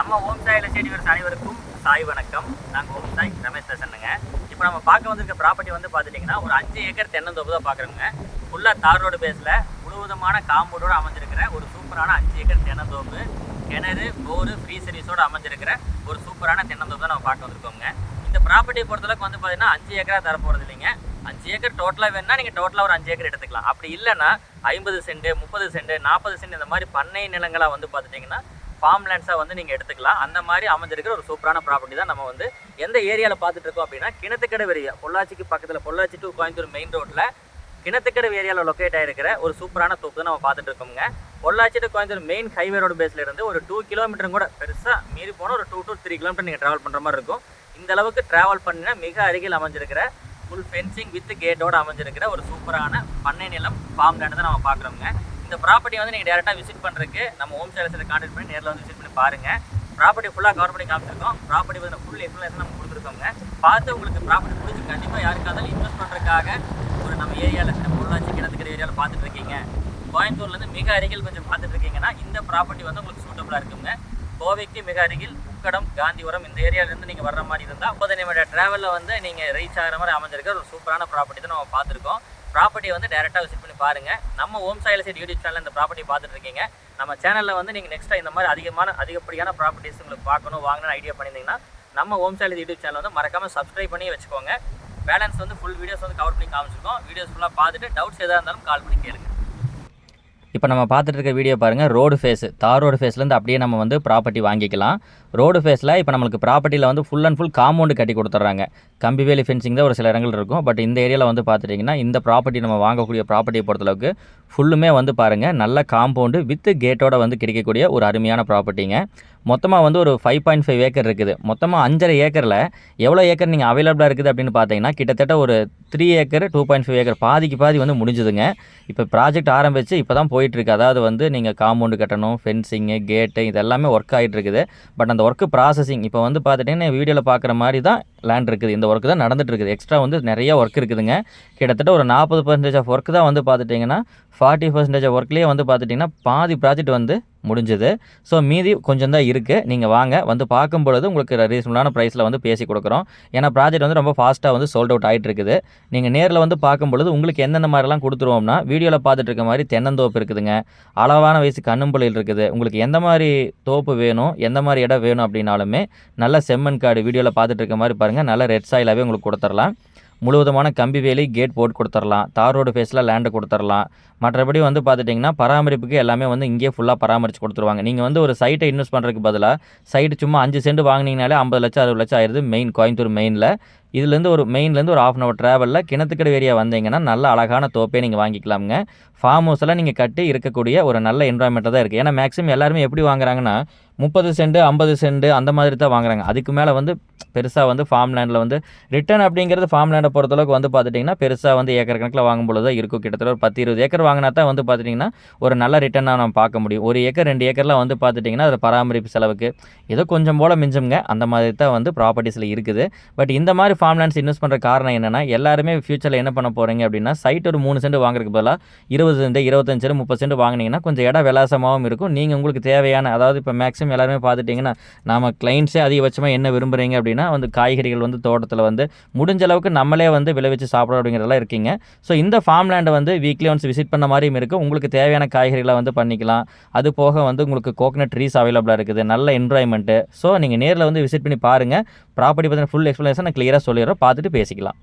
நம்ம ஓம் சாயில செடிவர்ஸ் அனைவருக்கும் சாய் வணக்கம். நாங்கள் ஓம் சாய் ரமேஷ் பேசணுங்க இப்போ நம்ம பார்க்க வந்திருக்க ப்ராப்பர்ட்டி வந்து பார்த்துட்டிங்கன்னா ஒரு அஞ்சு ஏக்கர் தென்னந்தோப்பு தான் பார்க்குறோங்க ஃபுல்லாக தார் ரோடு பேஸில் முழுவதுமான காம்பவுண்டோடு அமைஞ்சிருக்கிற ஒரு சூப்பரான அஞ்சு ஏக்கர் தென்னந்தோப்பு கிணறு போரு ஃப்ரீ சர்வீஸோடு அமைஞ்சிருக்கிற ஒரு சூப்பரான தென்னந்தோப்பு தான் நம்ம பார்க்க வந்திருக்கோங்க. இந்த ப்ராப்பர்ட்டியை பொறுத்தளவுக்கு வந்து பார்த்தீங்கன்னா அஞ்சு ஏக்கராக தர போகிறது இல்லைங்க. அஞ்சு ஏக்கர் டோட்டலாக வேணுன்னா நீங்கள் டோட்டலாக ஒரு அஞ்சு ஏக்கர் எடுத்துக்கலாம். அப்படி இல்லைன்னா ஐம்பது சென்ட் முப்பது சென்ட் நாற்பது சென்ட் இந்த மாதிரி பண்ணை நிலங்களாக வந்து பார்த்துட்டிங்கன்னா ஃபார்ம் லேண்ட்ஸாக வந்து நீங்கள் எடுத்துக்கலாம். அந்த மாதிரி அமைஞ்சிருக்கிற ஒரு சூப்பரான ப்ராப்பர்ட்டி தான் நம்ம வந்து எந்த ஏரியாவில் பார்த்துட்டு இருக்கோம் அப்படின்னா கிணத்துக்கடை வெறியா பொள்ளாச்சிக்கு பக்கத்தில் பொள்ளாச்சி டு கோயம்புத்தூர் மெயின் ரோட்டில் கிணத்துக்கடை ஏரியாவில் லொக்கேட் ஆகிருக்கிற ஒரு சூப்பரான தோப்பு தான் நம்ம பார்த்துட்டு இருக்கோங்க Pollachi to Coimbatore main highway road பேஸில் இருந்து ஒரு டூ கிலோமீட்டரும் கூட பெருசாக மீறி போனால் ஒரு டூ டு த்ரீ கிலோமீட்டர் நீங்கள் ட்ராவல் பண்ணுற மாதிரி இருக்கும். இந்த அளவுக்கு ட்ராவல் பண்ணினா மிக அருகில் அமைஞ்சிருக்கிற ஃபுல் ஃபென்சிங் வித் கேட்டோடு அமைஞ்சிருக்கிற ஒரு சூப்பரான பண்ணை நிலம் ஃபார்ம் லேண்ட் தான் நம்ம பார்க்குறோங்க இந்த ப்ராப்பர்ட்டி வந்து நீங்கள் டேரெக்டாக விசிட் பண்ணுறதுக்கு நம்ம ஹோம் சேலஸில் கான்டாக்ட் பண்ணி நேரில் வந்து விசிட் பண்ணி பாருங்கள் ப்ராப்பர்ட்டி ஃபுல்லாக கவர் பண்ணி காமிச்சிருக்கோம். ப்ராப்பர்ட்டி வந்து ஃபுல் இன்ஃபர்மேஷன் நம்ம கொடுத்துருக்கோங்க. பார்த்து உங்களுக்கு ப்ராப்பர்ட்டி பிடிச்சி கண்டிப்பாக யாருக்காக இருந்தாலும் இன்வெஸ்ட் பண்ணுறதுக்காக ஒரு நம்ம ஏரியாவில் நம்ம பொருளாச்சி கிணத்துக்கிற ஏரியாவில் பார்த்துட்டு இருக்கீங்க. கோயம்புத்தூர்லேருந்து மிக அருகில் கொஞ்சம் பார்த்துட்டு இருக்கீங்கன்னா இந்த ப்ராப்பர்ட்டி வந்து உங்களுக்கு சூட்டபுளாக இருக்குங்க. கோவைக்கு மிக அருகில் உக்கடம் காந்திபுரம் இந்த ஏரியாவிலேருந்து நீங்கள் வர்ற மாதிரி இருந்தால் முப்பது நிமிட ட்ராவலில் வந்து நீங்கள் ரீச் ஆகிற மாதிரி அமைஞ்சிருக்க ஒரு சூப்பரான ப்ராப்பர்ட்டி தான் நம்ம பார்த்துருக்கோம். ப்ராப்பர்ட்டியை வந்து டேரெக்டாக விசிட் பண்ணி பாருங்கள் நம்ம ஓம் சாயில் சைட் யூடியூப் சேனலில் இந்த ப்ராப்பர்ட்டி பார்த்துட்டு இருக்கீங்க. நம்ம சேனலில் வந்து நீங்கள் நெக்ஸ்ட்டாக இந்த மாதிரி அதிகமான அதிகப்படியான ப்ராப்பர்ட்டிஸ் உங்களுக்கு பார்க்கணும் வாங்கணும்னு ஐடியா பண்ணியிருந்தீங்கன்னா நம்ம ஓம் சாயில் யூடியூப் சேனல் வந்து மறக்காமல் சப்ஸ்கிரைப் பண்ணி வச்சுக்கோங்க. பேலன்ஸ் வந்து ஃபுல் வீடியோஸ் வந்து கவர் பண்ணி காமிச்சிருக்கோம். வீடியோஸ் ஃபுல்லாக பார்த்துட்டு டவுட்ஸ் எதாக இருந்தாலும் கால் பண்ணி கேளுங்க. இப்போ நம்ம பார்த்துட்டு இருக்க வீடியோ பாருங்கள் ரோடு ஃபேஸ் தார் ரோடு ஃபேஸ்லேருந்து அப்படியே நம்ம வந்து ப்ராப்பர்ட்டி வாங்கிக்கலாம். ரோடு ஃபேஸில் இப்போ நம்மளுக்கு ப்ராப்பர்ட்டியில் வந்து ஃபுல் அண்ட் ஃபுல் காம்பவுண்டு கட்டி கொடுத்துட்றாங்க. கம்பி வேலி ஃபென்சிங் தான் ஒரு சில இடங்கள் இருக்கும். பட் இந்த ஏரியாவில் வந்து பார்த்துட்டிங்கன்னா இந்த ப்ராப்பர்ட்டி நம்ம வாங்கக்கூடிய ப்ராப்பர்ட்டியை பொறுத்தளவுக்கு ஃபுல்லுமே வந்து பாருங்கள் நல்ல காம்பவுண்டு வித் கேட்டோட வந்து கிடைக்கக்கூடிய ஒரு அருமையான ப்ராப்பர்ட்டிங்க மொத்தமாக வந்து ஒரு ஃபைவ் பாயிண்ட் ஃபைவ் ஏக்கர் இருக்குது. மொத்தமாக அஞ்சரை ஏக்கரில் எவ்வளோ ஏக்கர் நீங்கள் அவைலபிளாக இருக்குது அப்படின்னு பார்த்தீங்கன்னா கிட்டத்தட்ட ஒரு three acre two point five acre பாதிக்கு பாதி வந்து முடிஞ்சுதுங்க. இப்போ ப்ராஜெக்ட் ஆரம்பித்து இப்போ தான் போயிட்டுருக்கு. அதாவது வந்து நீங்கள் காம்பவுண்டு கட்டணும் ஃபென்சிங்கு கேட்டு இதெல்லாமே ஒர்க் ஆகிட்டு இருக்குது பட் அந்த ஒர்க்கு ப்ராசஸிங் இப்போ வந்து பார்த்துட்டிங்கன்னா வீடியோவில் பார்க்குற மாதிரி தான் லேண்ட் இருக்குது இந்த ஒர்க்கு தான் நடந்துட்டு இருக்குது. எக்ஸ்ட்ரா வந்து நிறைய ஒர்க் இருக்குதுங்க. கிட்டத்தட்ட ஒரு நாற்பது பர்சன்டேஜ் ஆஃப் ஒர்க் தான் வந்து பார்த்துட்டிங்கன்னா ஃபார்ட்டி பர்சன்டேஜ் ஆஃப் ஒர்க்லேயே வந்து பார்த்துட்டிங்கன்னா பாதி ப்ராஜெக்ட் வந்து முடிஞ்சது. ஸோ மீதி கொஞ்சம் தான் இருக்குது நீங்கள் வாங்க வந்து பார்க்கும் பொழுது உங்களுக்கு ரீசனபுளான ப்ரைஸில் வந்து பேசி கொடுக்குறோம். ஏன்னா ப்ராஜெக்ட் வந்து ரொம்ப ஃபாஸ்ட்டாக வந்து சோல்ட் அவுட் ஆகிட்டு இருக்குது. நீங்கள் நேரில் வந்து பார்க்கும் பொழுது உங்களுக்கு எந்தெந்த மாதிரிலாம் கொடுத்துருவோம்னா வீடியோவில் பார்த்துட்டு இருக்க மாதிரி தென்னந்தோப்பு இருக்குதுங்க. அளவான வயசு கண்ணும்புலையில் இருக்குது. உங்களுக்கு எந்த மாதிரி தோப்பு வேணும் எந்த மாதிரி இடம் வேணும் அப்படின்னாலுமே நல்ல செம்மண் காடு வீடியோவில் பார்த்துட்டு இருக்க மாதிரி பாருங்கள் நல்ல ரெட் சாயிலாகவே உங்களுக்கு கொடுத்துர்லாம். முழுவதுமான கம்பி வேலி கேட் போட்டு கொடுத்துடலாம் தார் ரோடு ஃபேஸில் லேண்டு கொடுத்துர்லாம். மற்றபடி வந்து பார்த்துட்டிங்கன்னா பராமரிப்புக்கு எல்லாமே வந்து இங்கேயே ஃபுல்லாக பராமரித்து கொடுத்துருவாங்க. நீங்கள் வந்து ஒரு சைட்டை இன்வெஸ்ட் பண்ணுறதுக்கு பதிலாக சைட்டு சும்மா அஞ்சு சென்ட் வாங்கினீங்கனாலே ஐம்பது லட்சம் அறுபது லட்சம் ஆயிடுது மெயின் கோயம்புத்தூர் மெயினில் இதுலேருந்து ஒரு மெயின்லேருந்து ஒரு ஆஃப் அன் அவர் ட்ராவலில் கிணத்துக்கடை ஏரியா வந்தீங்கன்னா நல்ல அழகான தோப்பே நீங்கள் வாங்கிக்கலாமுங்க. ஃபார்ம் ஹவுஸ்லாம் நீங்கள் கட்டி இருக்கக்கூடிய ஒரு நல்ல என்வரான்மெண்ட்டாக தான் இருக்குது ஏன்னா மேக்ஸிமம் எல்லாருமே எப்படி வாங்குறாங்கன்னா முப்பது சென்ட் ஐம்பது சென்ட் அந்த மாதிரி தான் வாங்குறாங்க. அதுக்கு மேலே வந்து பெருசாக வந்து ஃபார்ம் லேண்டில் வந்து ரிட்டர்ன் அப்படிங்கிறது ஃபார்ம் லேண்டை பொறுத்தளவுக்கு வந்து பார்த்துட்டிங்கன்னா பெருசாக வந்து ஏக்கர் கணக்கில் வாங்கும்போது தான் இருக்கும். கிட்டத்தட்ட ஒரு பத்து இருபது ஏக்கர் வாங்கினா தான் வந்து பார்த்துட்டிங்கன்னா ஒரு நல்ல ரிட்டர்னாக நம்ம பார்க்க முடியும். ஒரு ஏக்கர் ரெண்டு ஏக்கர்லாம் வந்து பார்த்துட்டிங்கன்னா அதில் பராமரிப்பு செலவுக்கு ஏதோ கொஞ்சம் போல் மிஞ்சுங்க அந்த மாதிரி தான் வந்து ப்ராப்பர்ட்டிஸில் இருக்குது. பட் இந்த மாதிரி ஃபார்ம் லேண்ட்ஸ் இன்வெஸ்ட் பண்ணுற காரணம் என்னென்னா எல்லாருமே ஃபியூச்சரில் என்ன பண்ண போகிறீங்க அப்படின்னா சைட் ஒரு மூணு சென்ட் வாங்குறதுக்கு பதிலாக இருபது சென்ட் இருபத்தஞ்சு சென்ட் முப்பது சென்ட் வாங்கினீங்கன்னா கொஞ்சம் இடம் விலாசமாகவும் இருக்கும். நீங்கள் உங்களுக்கு தேவையான அதாவது இப்போ மேக்ஸிமம் எல்லாருமே பார்த்துட்டிங்கன்னா நம்ம கிளைண்ட்ஸே அதிகபட்சமாக என்ன விரும்புகிறீங்க அப்படின்னா வந்து காய்கறிகள் வந்து தோட்டத்தில் வந்து முடிஞ்ச அளவுக்கு நம்மளே வந்து விளைவிச்சு சாப்பிட அப்படிங்கிறதெல்லாம் இருக்கீங்க. ஸோ இந்த ஃபார்ம் லேண்டை வந்து வீக்லி ஒன்ஸ் விசிட் பண்ண மாதிரியும் இருக்குது உங்களுக்கு தேவையான காய்கறிகளை வந்து பண்ணிக்கலாம். அது போக வந்து உங்களுக்கு கோகனட் ட்ரீஸ் அவைலபிளாக இருக்குது. நல்ல என்வாயன்மெண்ட்டு ஸோ நீங்கள் நேரில் வந்து விசிட் பண்ணி பாருங்கள் ப்ராப்பர்ட்டி பற்றின ஃபுல் எக்ஸ்ப்ளனேஷன் நான் கிளியராக சொல்லிடுறேன் பார்த்துட்டு பேசிக்கலாம்.